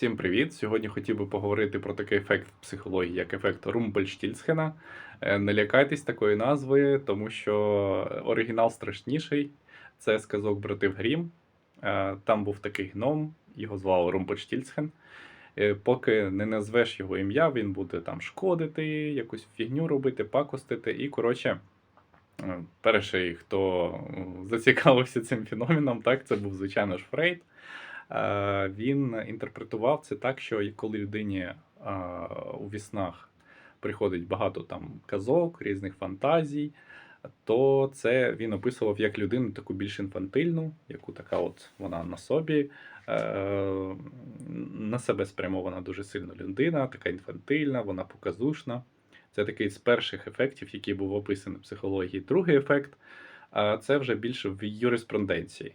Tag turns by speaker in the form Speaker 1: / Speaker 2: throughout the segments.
Speaker 1: Всім привіт! Сьогодні хотів би поговорити про такий ефект психології, як ефект Румпельштільцхена. Е, Не лякайтесь такої назви, тому що оригінал страшніший. Це сказок братив Грім. Е, Там був такий гном, його звали Румпельштільцхен. Е, Поки не назвеш його ім'я, він буде там шкодити, якусь фігню робити, пакостити. І, коротше, перший, хто зацікавився цим феноменом, так, це був, звичайно ж, Фрейд. Е, Він інтерпретував це так, що коли людині е, у віснах приходить багато там казок, різних фантазій, то це він описував як людину таку більш інфантильну, яку така от вона на собі, е, на себе спрямована дуже сильно людина, така інфантильна, вона показушна. Це такий з перших ефектів, який був описаний в психології. Другий ефект це вже більше в юриспруденції.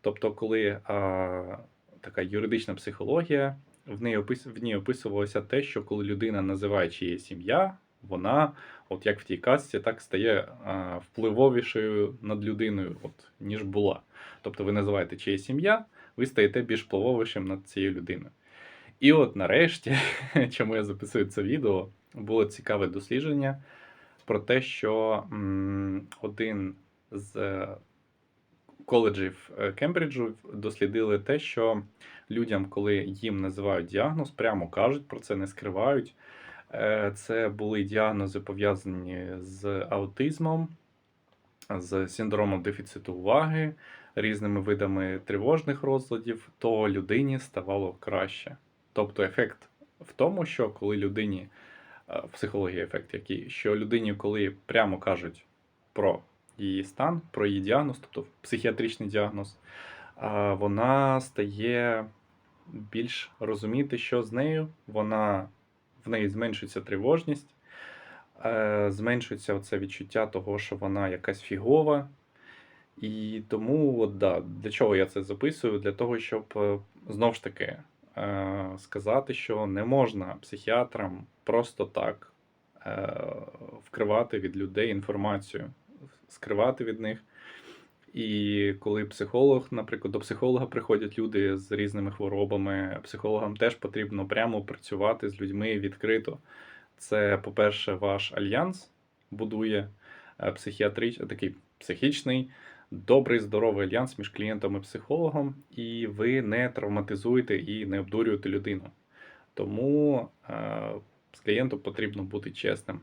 Speaker 1: Тобто, коли така юридична психологія, в ній, опис, в ній описувалося те, що коли людина називає чиєсь ім'я, вона, от як в тій казці, так стає а, впливовішою над людиною, от, ніж була. Тобто ви називаєте чиєсь ім'я, ви стаєте більш впливовішим над цією людиною. І от нарешті, чому я записую це відео, було цікаве дослідження про те, що м, один з коледжів е, Кембриджу дослідили те, що людям, коли їм називають діагноз, прямо кажуть про це, не скривають. Е, Це були діагнози пов'язані з аутизмом, з синдромом дефіциту уваги, різними видами тривожних розладів, то людині ставало краще. Тобто ефект в тому, що коли людині, е, психологія ефект який, що людині, коли прямо кажуть про її стан, про її діагноз, тобто психіатричний діагноз, вона стає більш розуміти, що з нею, вона, в неї зменшується тривожність, е, зменшується оце відчуття того, що вона якась фігова. І тому, от, да, для чого я це записую? Для того, щоб е, знов ж таки е, сказати, що не можна психіатрам просто так вкривати від людей інформацію, скривати від них. І коли психолог, наприклад, до психолога приходять люди з різними хворобами, психологам теж потрібно прямо працювати з людьми відкрито. Це, по-перше, ваш альянс будує е, психіатрич... такий психічний, добрий, здоровий альянс між клієнтом і психологом, і ви не травматизуєте і не обдурюєте людину. Тому е, з клієнтом потрібно бути чесним.